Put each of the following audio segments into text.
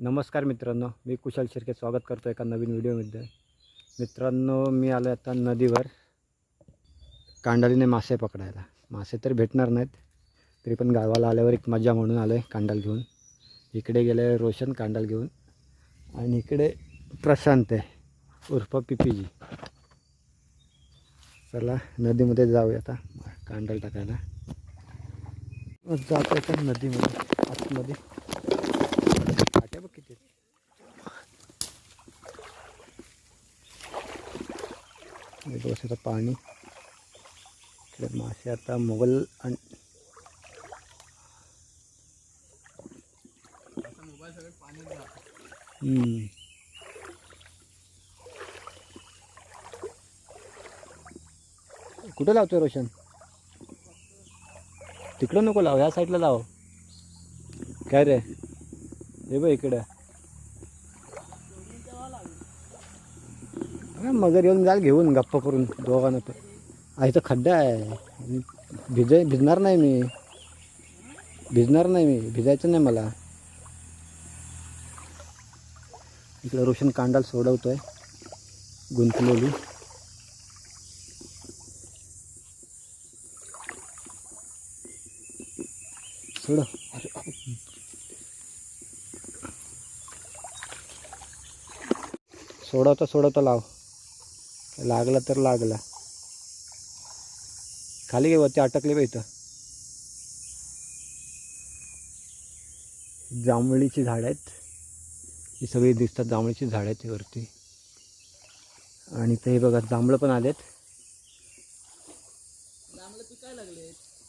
नमस्कार मित्रांनो मी कुशल शिर्के स्वागत करतो एका नवीन व्हिडिओमध्ये. मित्रांनो मी आलो आता नदीवर कांडालीने मासे पकडायला. मासे तर भेटणार नाहीत तरी पण गावाला आल्यावर एक मजा म्हणून आलो आहे कांडाल घेऊन. इकडे गेले रोशन कांडाल घेऊन आणि इकडे प्रशांत आहे उर्फ पिपीजी. चला नदीमध्ये जाऊया आता कांडाल टाकायला. जातो आता नदीमध्ये आतमध्ये काट्या बघ किती आहेत. हे पाणी. इकडे मासे आता मोगल आणि कुठं लावतोय रोशन? तिकडं नको लाव ह्या साईडला लाव. काय रे? हे बघ इकडं. मगर येऊन जाल घेऊन गप्प करून दोघांना पण. आ, इथं खड्डा आहे. भिजाय भिजणार नाही मी. भिजणार नाही मी. भिजायचं नाही मला. इकडं रोशन कांडाल सोडवतोय. गुंतलेली. सोड. सोडवता सोडवता लाव. लागला तर लागला. खाली वरती अटकले बा इथं. जांभळीची झाड आहेत. ही सगळी दिसतात जांभळीची झाड आहेत ही वरती. आणि ते बघा जांभळं पण आलेत.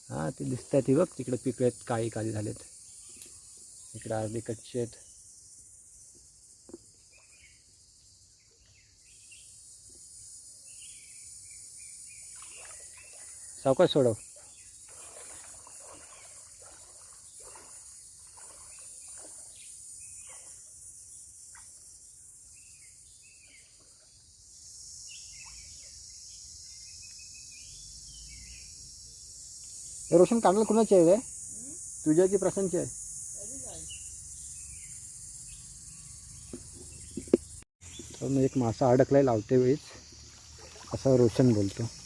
हां ते दिसत आहेत ही बघ तिकडे पिकं आहेत काही काही झालेत. इकडे अर्धे कच्चे आहेत. सावकाश सोडव. हे रोशन कांडल कुणाचे आहे रे? तुझ्या की प्रसन्नची आहे. तर मग एक मासा अडकलाय लावते वेळीच. असा रोशन बोलतो.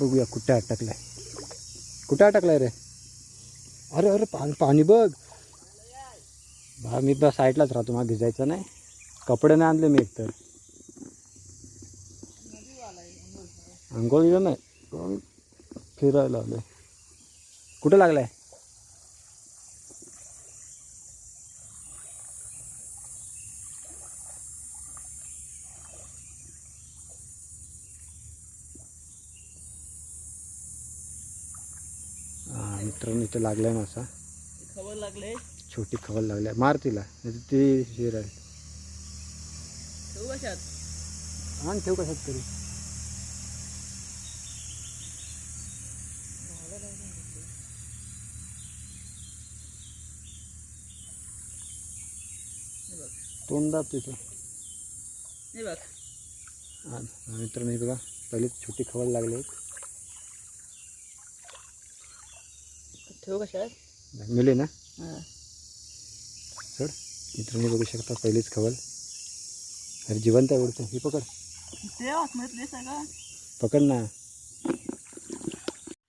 बघूया कुठे अटकलाय. कुठे अटकलाय रे? अरे अरे पाणी पाणी बघ. बा मी बस साईडलाच राहतो मला भिजायचं नाही. कपडे नाही आणले मी एकतर. आंघोळीला नाही. फिरायला आलोय? कुठं लागलाय हा मित्रांनो इथं लागलाय मासा. खबर लागले. छोटी खवल लागल्या मार तिला. नाही ती शिर आहे. ठेवू कशात? आण ठेव कशात तरी. तोंडात तिथं. बघ. हा मित्रांनो हे बघा. पहिली छोटी खवल लागली. ठेवू कशात मिळे ना? चढ मित्रांनो बघू शकता पहिलीच खवल अरे जिवंत आहे उडतं ही पकड. ते आतमध्ये सगळं. पकड ना.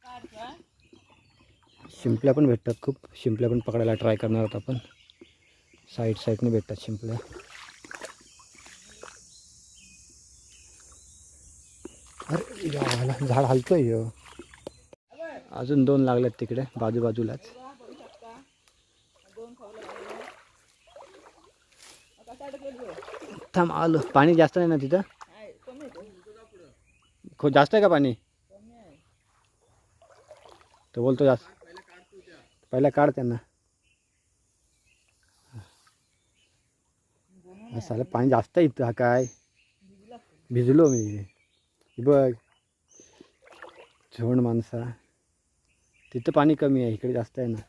का शिंपल्या पण भेटतात खूप. शिंपल्या पण पकडायला ट्राय करणार आहोत आपण. साईड साईडने भेटतात शिंपल्या. अरे झाड हलतोय. अजून दोन लागल्यात तिकडे बाजू बाजूलाच थांब आलो. पाणी जास्त नाही ना तिथं? खो खूप जास्त आहे का पाणी? तो बोलतो जास्त. पहिला काढ त्यांना. साला पाणी जास्त आहे इथं हा काय? भिजलो मी. बघ. झोण माणसा. तिथं पाणी कमी आहे इकडे जास्त आहे ना.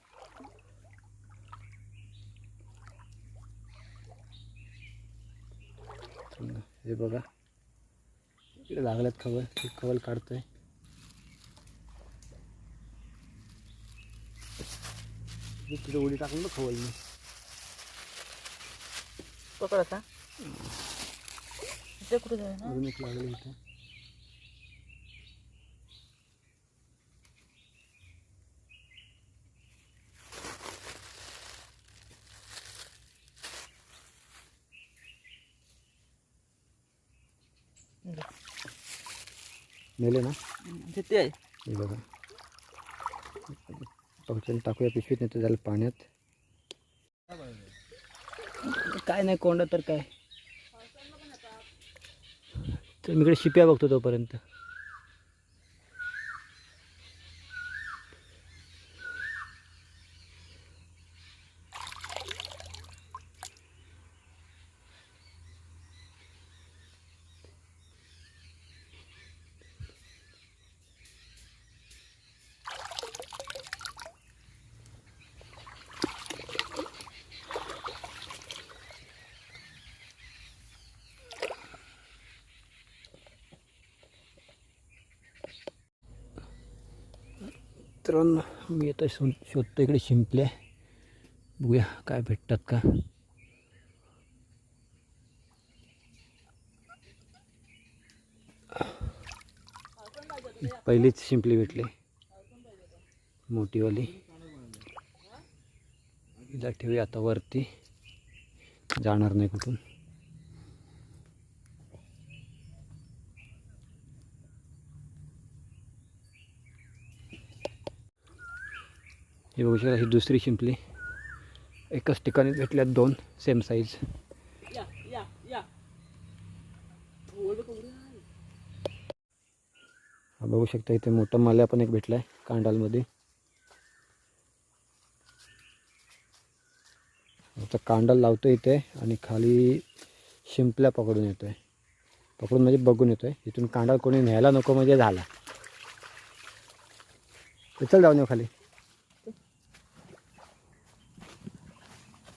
हे बघा. इकडे लागल्यात खबर ही खवल काढतोय. तिथे उडी टाकून बघ खवल मी पकड आता इथे कुठे ना? लागले इथे. मेले ना? तिथे आहे? हे बघा. पावसाने टाकूया पिशवीत नाही तर झालं पाण्यात. काय नाही कोंड तर काय? तर मी इकडे शिप्या बघतो तोपर्यंत. मित्रांनो मी आता शो शोधतो इकडे शिंपले. बघूया काय भेटतात का. पहिलीच शिंपली भेटली. मोठीवाली. हिला ठेवूया आता वरती. जाणार नाही कुठून. हे बघू शकता ही दुसरी शिंपली. एकाच ठिकाणी भेटल्यात दोन सेम साईज आहे. हा बघू शकता इथे मोठा माल्या पण एक भेटलाय कांडालमध्ये. आता कांडाल लावतो इथे आणि खाली शिंपल्या पकडून येतोय. पकडून म्हणजे बघून येतोय. इथून कांडाल कोणी न्यायला नको म्हणजे झाला. चल जाऊन येऊ खाली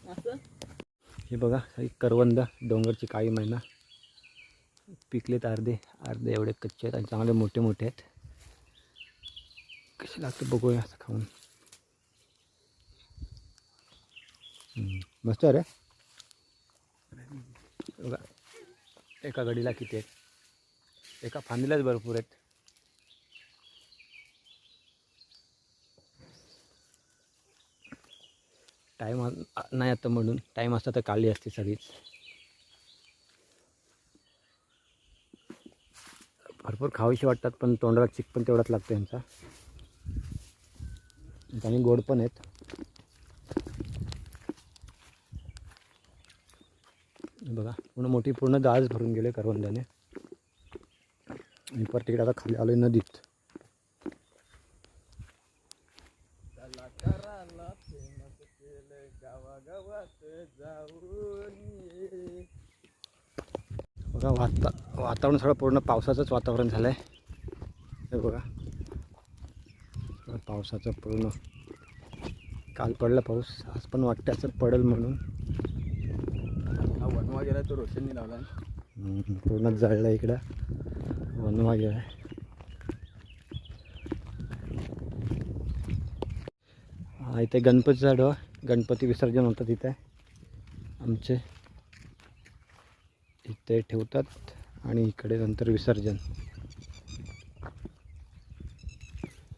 असं हे बघा ही करवंद डोंगरची काळी महिना पिकलेत अर्धे अर्धे एवढे कच्चे आहेत आणि चांगले मोठे मोठे आहेत. कसे लागते बघूया असं खाऊन. मस्त अरे बघा एका गडीला किती आहेत? एका फांदीलाच भरपूर आहेत. टाईम नाही आता म्हणून. टाईम असता तर काढली असते सगळीच भरपूर खावीशी वाटतात पण तोंडाला चिक पण तेवढाच लागतो यांचा. आणि गोड पण आहेत. बघा पूर्ण मोठी पूर्ण दाज भरून गेले करवंदाने. आणि परत तिकडे आता खाली आलो नदीत. बघा वाता वातावरण सगळं पूर्ण पावसाचंच वातावरण झालं आहे हे बघा. सगळं पावसाचं पूर्ण. काल पडला पाऊस आज पण वाटतं असं पडेल म्हणून. हा वनवा गेला तो रोशननी लावला पूर्ण जळलं इकडं. वनवा गेला हा इथे गणपतीचा डोह गणपती विसर्जन होतं तिथे. आमचे इथे ठेवतात आणि इकडे नंतर विसर्जन.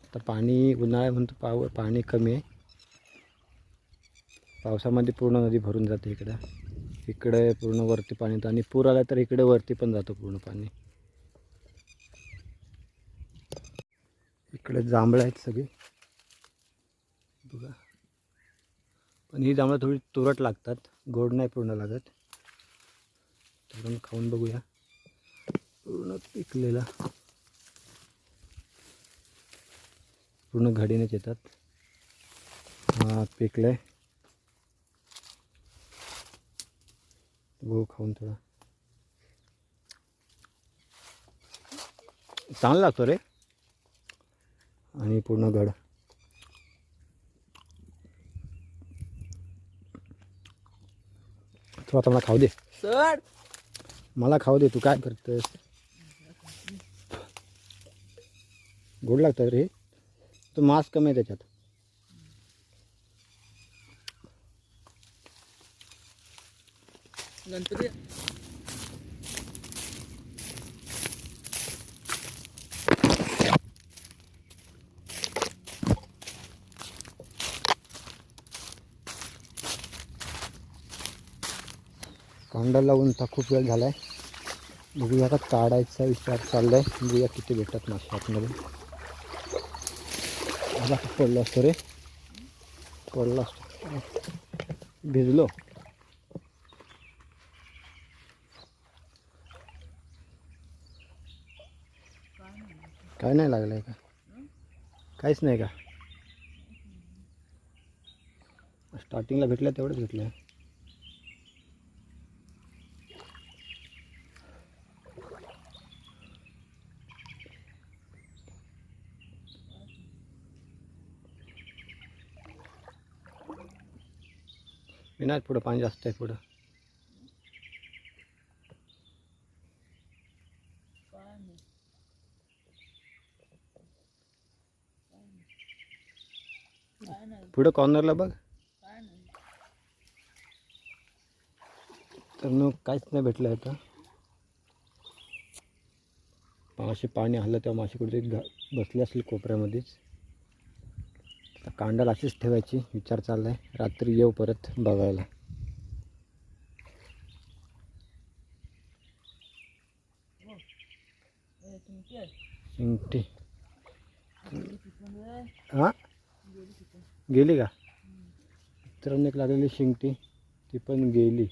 आता पाणी उन्हाळ्या म्हणतो पाव पाणी कमी आहे. पावसामध्ये पूर्ण नदी भरून जाते इकडं. इकडे पूर्ण वरती पाणी येतं आणि पूर आला तर इकडे वरती पण जातो पूर्ण पाणी. इकडे जांभळं आहेत सगळी. बघा. पण ही जांभळं थोडी तुरट लागतात. गोड नाही पूर्ण लागत. तर खाऊन बघूया. पूर्ण पिकलेला. पूर्ण घडीनेच येतात. हा आहे बघू खाऊन थोडा. चांगला लागतो रे. आणि पूर्ण गड तू आता मला खाऊ दे. सर. मला खाऊ दे तू काय करतेस गोड लागतं रे. तो मांस कमी आहे त्याच्यात. नंतर ये. लावून तर खूप वेळ झाला आहे बघूया आता काढायचा विचार चालला आहे बघूया किती भेटतात मासे आतमध्ये. आता पडला असतो रे. पडला असतो. भिजलो. काय नाही लागलं आहे का? काहीच नाही का? स्टार्टिंगला भेटलं तेवढंच भेटलं विनायक पुढं पाणी जास्त आहे पुढं. पुढं कॉर्नरला बघ. तर मग काहीच नाही भेटलं आता. मासे पाणी हल्लं तेव्हा मासे कुठे घा बसले असेल कोपऱ्यामध्येच. कांडल अशीच ठेवायची. विचार चालला आहे रात्री येऊ परत बघायला. शिंगटी हां? गेली का? मित्रांनो एक लागलेली शिंगटी ती पण गेली.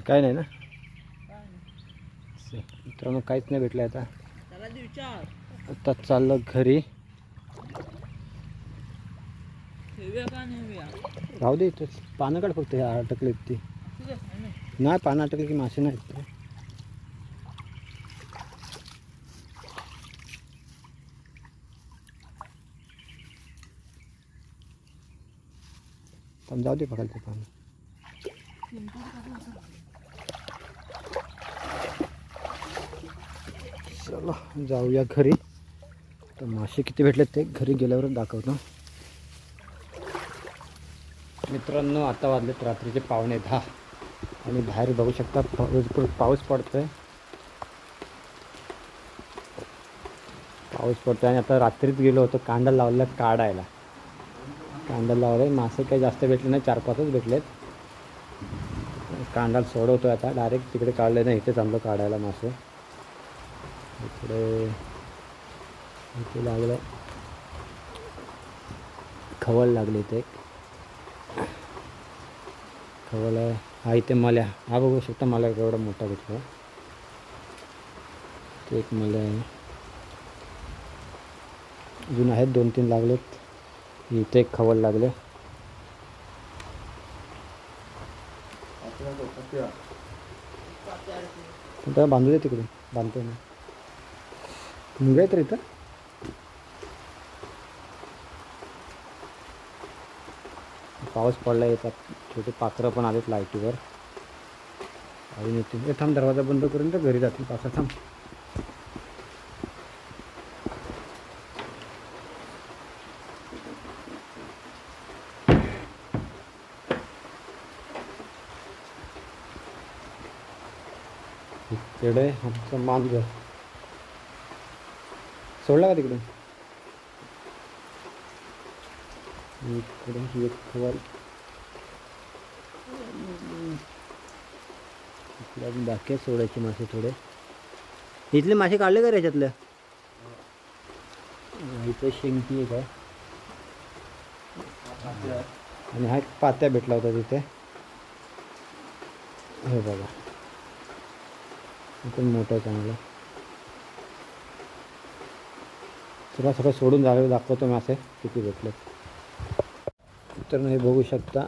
काय नाही ना? मित्रांनो काहीच नाही भेटलं आता. आता चाललं घरी. राहू दे पानं काढ फक्त ह्या अटकलेत ती. नाही. नाही पानं अटकली की मासे नाहीत पण जाऊ दे पकडते पानं. चला जाऊया घरी. तर मासे किती भेटलेत ते घरी गेल्यावर दाखवतो. मित्रांनो आता वाजलेत रात्रीचे पावणे दहा. आणि बाहेर बघू शकता पाऊस पाऊस पडतोय. पाऊस पडतोय आणि आता रात्रीच गेलो होतो कांदा लावलेला काढायला. कांदा लावलाय मासे काही जास्त भेटले नाही चार पाचच भेटलेत. कांदा सोडवतोय आता डायरेक्ट तिकडे काढले नाही इथे आणलो काढायला मासे. इकडे इथे लागलं खवल लागले इथे एक. खवल हा इथे मल्या. हा बघू शकता मला एवढा मोठा भेटला ते एक मल्या आहे. अजून आहेत दोन तीन लागलेत. इथे एक खवल लागले. बांधू दे तिकडे बांधतो मी. मुंगे तर इथं. पाऊस पडला येतात छोटे पाखरं पण आलेत लाईटीवर. अजून येतील. हे थांब दरवाजा बंद करून तर घरी जातील पाखरं थांब. इकडे आमचं मानघर सोडला का तिकडून? एक खबर. इकडे अजून बाकी आहेत सोडायचे मासे थोडे. इथले मासे काढले का रे याच्यातले? इथे शेंगती एक आहे. आणि हा एक पात्या भेटला होता तिथे. हे बघा. इथून मोठं आहे तुला सगळं सोडून झालेलं दाखवतो मासे किती भेटलेत. तर हे बघू शकता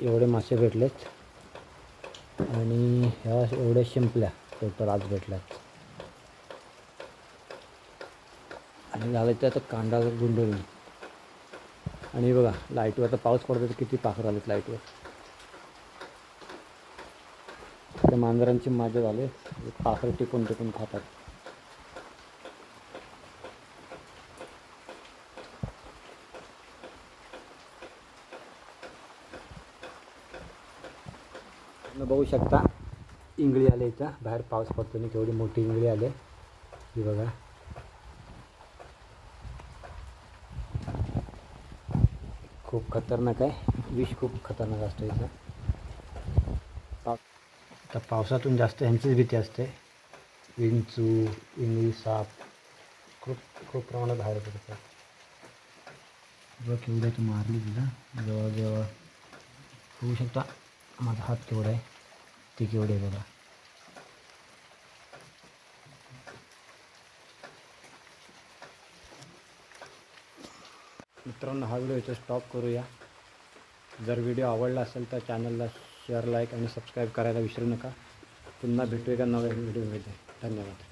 एवढे मासे भेटलेत. आणि ह्या एवढ्या शिंपल्या टोटल आज भेटल्यात. आणि झालं तर आता कांदा गुंडळून आणि बघा लाईटवर आता पाऊस पडतो तर किती पाखर आलेत लाईटवर. त्या मांजरांची मजा झाली. पाखरं टिकून टिकून खातात. बघू शकता इंगळी आले इथं. बाहेर पाऊस पडतो नाही केवढी मोठी इंगळी आले. ही बघा. खूप खतरनाक आहे. विष खूप खतरनाक असतं इथं. पा आता पावसातून जास्त ह्यांचीच भीती असते. विंचू इंगळी साप खूप खूप प्रमाणात बाहेर पडतात. बघ केवढ्या तू मारली तिला. जवळजवळ होऊ शकता. माझा हात केवढा आहे? ती केवढे आहे बघा. मित्रांनो हा व्हिडिओ इथं स्टॉप करूया. जर व्हिडिओ आवडला असेल तर चॅनलला शेअर लाईक आणि सबस्क्राईब करायला विसरू नका. पुन्हा भेटू एका नव्या व्हिडिओमध्ये धन्यवाद.